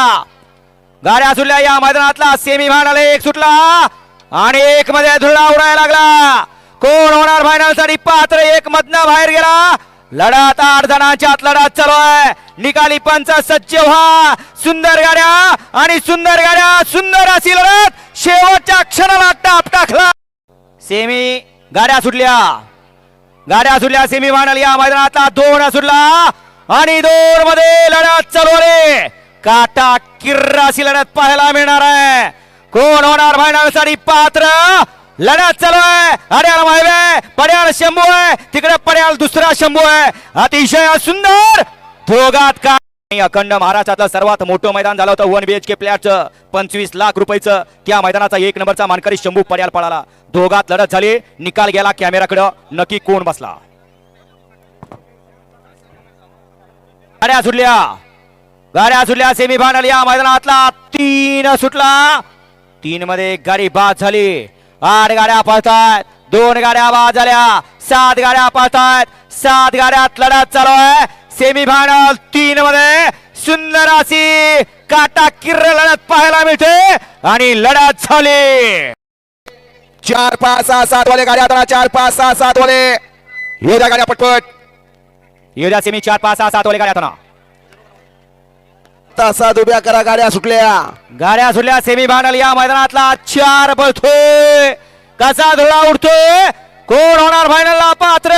गाड्या सुटल्या या मैदानातला. सेमी फायनल एक सुटला. आणि एक मध्ये धुळा उडायला लागला. कोण होणार फायनलसाठी? पात्र एक मधनं बाहेर गेला. लढात आठ आत लढात चालू आहे. निकाली पंच सज्ज व्हा. सुंदर गाड्या आणि सुंदर गाड्या. सुंदर अशी लढत. शेवटच्या क्षणाला टाप टाकला सेमी गाड्या सुटल्या. गाड्या सुटल्या. सेमी फायनल या मैदानातला. दोन सुटला. आणि दोन मध्ये लढत चालू रे काटा किर्रा अशी लढत पाहायला मिळणार आहे. कोण होणार फायनल पात्र? लढत चालू आहे. अड्याळ माहिवे पड्याळ शंभू आहे. तिकडे पड्याळ दुसरा शंभू आहे. अतिशय सुंदर. दोघात का? अखंड महाराष्ट्रातलं सर्वात मोठं मैदान झालं होतं वन बीएचके प्लेअरचं पंचवीस लाख रुपयाचं त्या मैदानाचा एक नंबरचा मानकरी शंभू पड्याल पळाला. दोघात लढत झाली. निकाल गेला कॅमेराकडं नक्की कोण बसला? गाड्या सुटल्या. गाड्या सुटल्या सेमी फायनल या मैदानातला तीन सुटला. तीन मध्ये एक गाडी बाद झाली. आठ गाड्या पळतायत. दोन गाड्या बाद झाल्या. सात गाड्या पळतायत. सात गाड्यात लढत चालू आहे. सेमी फायनल तीन मध्ये सुंदर अशी काटा किर्र लढत पाहायला मिळते आणि लढत झाली. चार पाच सहा सात वाले गाड्या आता चार पाच सहा सात वाले. येऊ द्या गाड्या पटपट. येऊ सेमी चार पाच सहा सात वाले गाड्या आता. तासात उभ्या करा गाड्या सुटल्या. गाड्या सुटल्या सेमी फायनल या मैदानातला चार बसतो कसा धुळा उडतोय? कोण होणार फायनलला पात्र.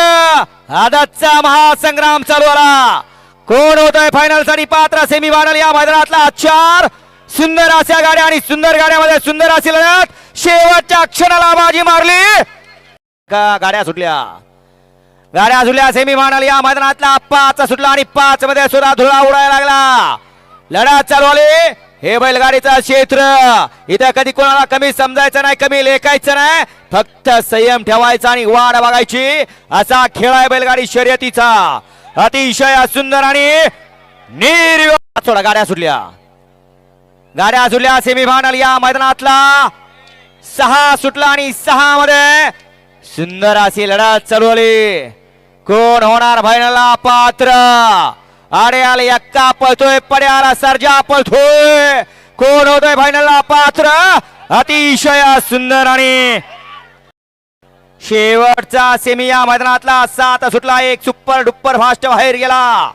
आदतचा महासंग्राम चालू आला. कोण होतोय फायनलसाठी? पात्र. सेमी फायनल या मैदानातला चार. सुंदर अशा गाड्या आणि सुंदर गाड्यामध्ये सुंदर अशी लढत. शेवटच्या क्षणाला बाजी मारली. का गाड्या सुटल्या? गाड्या सुटल्या सेमी फायनल या मैदानातला पाच सुटला आणि पाच मध्ये सुद्धा धुळा उडायला लागला. लढा चालू आली. हे बैलगाडीचा क्षेत्र. इथं कधी कोणाला कमी समजायचं नाही कमी लेखायचं नाही. फक्त संयम ठेवायचा आणि वाढ बघायची. असा खेळ आहे बैलगाडी शर्यतीचा. अतिशय सुंदर आणि निर्विवाद. गाड्या सुटल्या. गाड्या सुटल्या सेमीफायनल या मैदानातला. सहा सुटला आणि सहा मध्ये सुंदर अशी लढत चालू आली. कोण होणार फायनलला पात्र. आड्याला एक्का पळतोय पड्याला सर्जा पळतोय कोण होतोय फायनलला पात्र? अतिशय सुंदर आणि शेवटचा सेमिया मैदानातला सात सुटला एक सुपर डुप्पर फास्ट बाहेर गेला।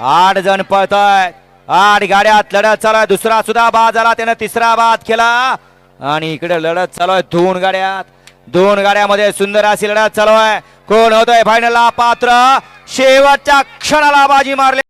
आठ जण पळतायत आठ गाड्यात लढत चालू आहे दुसरा सुद्धा बाद झाला त्यानं तिसरा बाद केला. आणि इकडे लढत चालू आहे दोन गाड्यात. दोन गाड्यामध्ये सुंदर अशी लढत चालू आहे कोण होतोय फायनलला पात्र? शेवटच्या क्षणाला बाजी मारली.